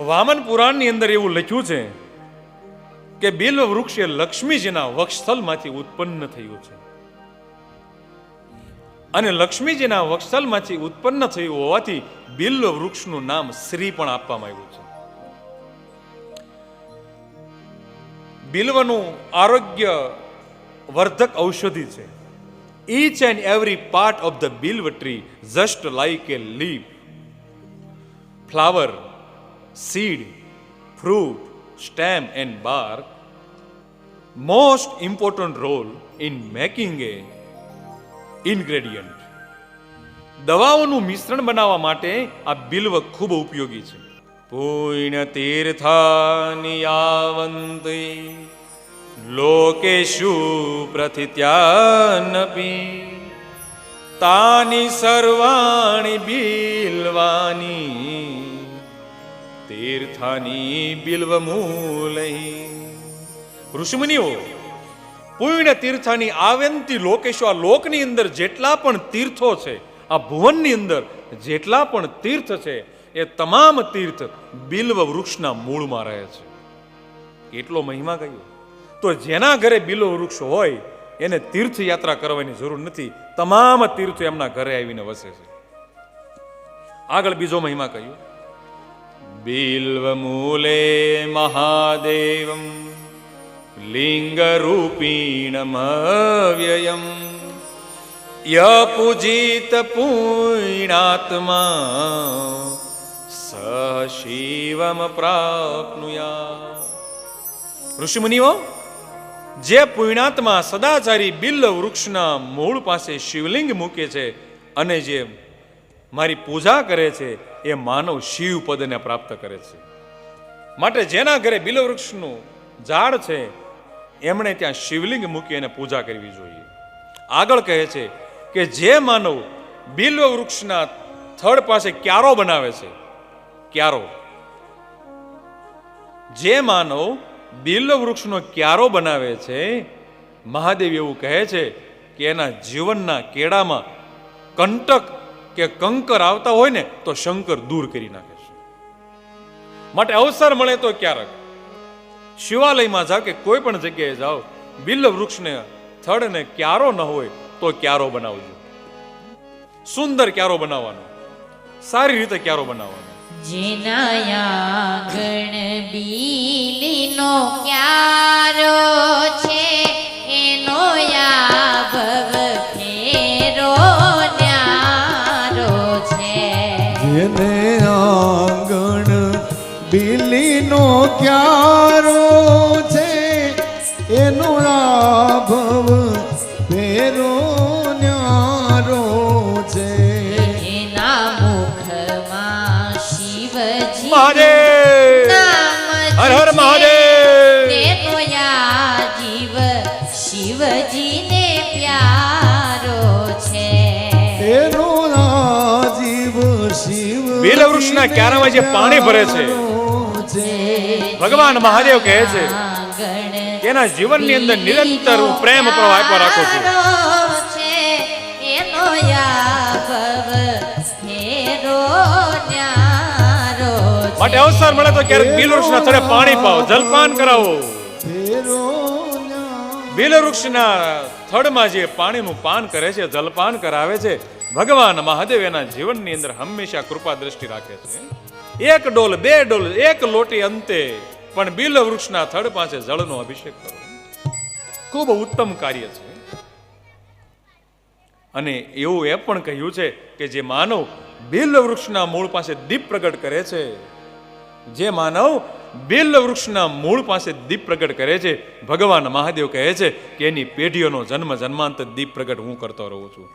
વામન પુરાણની અંદર એવું લખ્યું છે કે બિલ્વ વૃક્ષ એ લક્ષ્મીજીના વક્ષસ્થલમાંથી ઉત્પન્ન થયું છે. અને લક્ષ્મીજીના વક્ષસ્થલમાંથી ઉત્પન્ન થયું હોવાથી બિલ્વ વૃક્ષનું નામ શ્રી પણ આપવામાં આવ્યું છે. બિલ્વનું આરોગ્ય વર્ધક ઔષધિ છે. Each and every part of the bilva tree just like a leaf flower, seed, fruit, stem, and bark, most important role in making a ingredient. દવાઓનું મિશ્રણ બનાવવા માટે આ બિલ્વ ખૂબ ઉપયોગી છે પુણ્ય તીર્થાની લોકેશુ પ્રથિત્યાનપી તાની સર્વાણી બિલ્વાની તીર્થાની બિલ્વ મૂલહી ઋષિમુનિઓ પુણ્ય તીર્થાની આવંતી લોકેશો, આ લોકની અંદર જેટલા પણ તીર્થો છે, આ ભુવનની અંદર જેટલા પણ તીર્થ છે, એ તમામ તીર્થ બિલ્વ વૃક્ષના મૂળમાં રહે છે. કેટલો મહિમા કયો તો જેના ઘરે બિલ્વ વૃક્ષ હોય, એને તીર્થયાત્રા કરવાની જરૂર નથી. તમામ તીર્થો એમના ઘરે આવીને વસે છે. આગળ બીજો મહિમા કહ્યું. બિલ્વ महादेवं મહાદેવમ લિંગ રૂપીણમવ્યયમ ય પૂજિત સ શિવમ પ્રાપ્નુયા ઋષિમુનિઓ જે પુણ્યાત્મા સદાચારી બિલ્લ વૃક્ષના મૂળ પાસે શિવલિંગ મૂકે છે, અને જે મારી પૂજા કરે છે, એ માનવ શિવ પદને પ્રાપ્ત કરે છે. માટે જેના ઘરે બિલ્લ વૃક્ષનું ઝાડ છે, એમણે ત્યાં શિવલિંગ મૂકી અને પૂજા કરવી જોઈએ. આગળ કહે છે કે જે માનવ બિલ્વ વૃક્ષના થડ પાસે ક્યારો બનાવે છે, ક્યારો? જે માનવ બિલ્વ વૃક્ષનો ક્યારો બનાવે છે, મહાદેવ એવું કહે છે કે એના જીવનના કેળામાં કંટક કે કંકર આવતા હોય ને તો શંકર દૂર કરી નાખે છે. માટે અવસર મળે તો ક્યારેક. શિવાલયમાં જાઓ કે કોઈ પણ જગ્યાએ જાઓ, બિલ્લ વૃક્ષને, થડને ક્યારો ન હોય તો ક્યારો બનાવજો. સુંદર ક્યારો બનાવવાનો. સારી રીતે ક્યારો બનાવવાનો. જેના આંગણ બીલીનો ક્યારો ક્યારો છે? એનો રાભવ ફેરો ન્યારો છે. એના મુખમાં શિવજી મારે હર હર. મહાદેવ! તેનો યા જીવ શિવજીને પ્યારો છે. એનો રાજીવ શિવ બિલ વૃક્ષના ક્યારામાં જે પાણી ભરે છે. ભગવાન મહાદેવ કહે છે કે એના જીવનની અંદર નિરંતર હું પ્રેમ પ્રવાહ આપ્યા રાખું છું. માટે અવસર મળે તો ક્યારેક બિલ વૃક્ષના થડે પાણી પાવ જલપાન કરાવો. બિલ વૃક્ષના થડમાં જે પાણીનું પાન કરે છે જલપાન કરાવે છે ભગવાન મહાદેવ એના જીવનની અંદર હંમેશા કૃપા દ્રષ્ટિ રાખે છે. એક ડોલ બે ડોલ એક લોટી અંતે પણ બિલ વૃક્ષના થડ પાસે જળનો અભિષેક કરો. ખૂબ ઉત્તમ કાર્ય છે. અને એવું એ પણ કહ્યું છે કે જે માનવ બિલ વૃક્ષના મૂળ પાસે દીપ પ્રગટ કરે છે, જે માનવ બિલ વૃક્ષના મૂળ પાસે દીપ પ્રગટ કરે છે, ભગવાન મહાદેવ કહે છે કે એની પેઢીઓનો જન્મ જન્માંતર દીપ પ્રગટ હું કરતો રહું છું.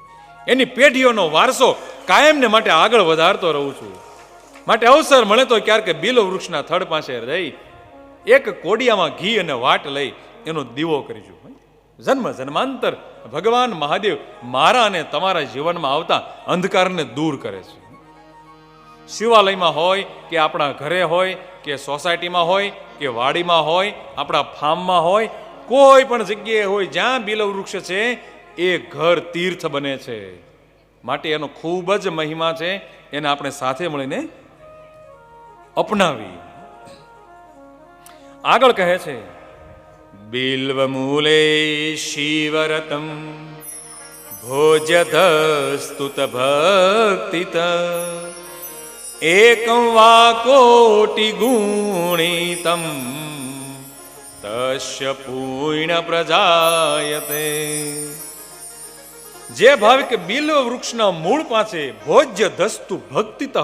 એની પેઢીઓનો વારસો કાયમને માટે આગળ વધારતો રહું છું. માટે અવસર મળે તો ક્યારેક બિલ વૃક્ષના થડ પાસે રહી એક કોડિયામાં ઘી અને વાટ લઈ એનો દીવો કરીજો. જન્મ, જન્માંતર ભગવાન મહાદેવ મારા અને તમારા જીવનમાં આવતા અંધકારને દૂર કરે છે. શિવાલયમાં હોય કે આપણા ઘરે હોય, કે સોસાયટીમાં હોય, કે વાડીમાં હોય, આપણા ફાર્મમાં હોય, કોઈ પણ જગ્યાએ હોય, જ્યાં બિલવ વૃક્ષ છે, એ ઘર તીર્થ બને છે. માટે એનો ખૂબ જ મહિમા છે, એને આપણે સાથે મળીને અપનાવી આગળ કહે છે, બિલ્વમૂલે શિવરતમ, ભોજધસ્તુત ભક્તિત, એકમ વા કોટિ ગુણિતમ, તસ્ય પૂર્ણ પ્રજાયતે. જે ભાવિક બિલ્વ વૃક્ષના મૂળ પાસે ભોજ્ય ધસ્તુ ભક્તિત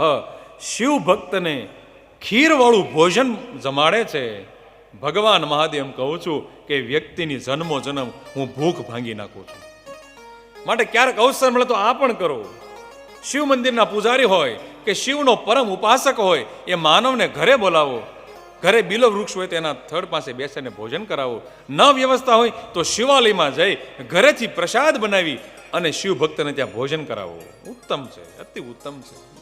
શિવ ભક્તને ખીરવાળું ભોજન જમાડે છે ભગવાન મહાદેવ કહું છું કે વ્યક્તિની જન્મો જન્મ હું ભૂખ ભાંગી નાખું છું. માટે ક્યારેક અવસર મળે તો આ પણ કરો. શિવ મંદિરના પૂજારી હોય કે શિવનો પરમ ઉપાસક હોય એ માનવને ઘરે બોલાવો. ઘરે બિલો વૃક્ષ હોય તેના થડ પાસે બેસીને ભોજન કરાવો. ન વ્યવસ્થા હોય તો શિવાલયમાં જઈ ઘરેથી પ્રસાદ બનાવી અને શિવ ભક્તને ત્યાં ભોજન કરાવો. ઉત્તમ છે, અતિ ઉત્તમ છે.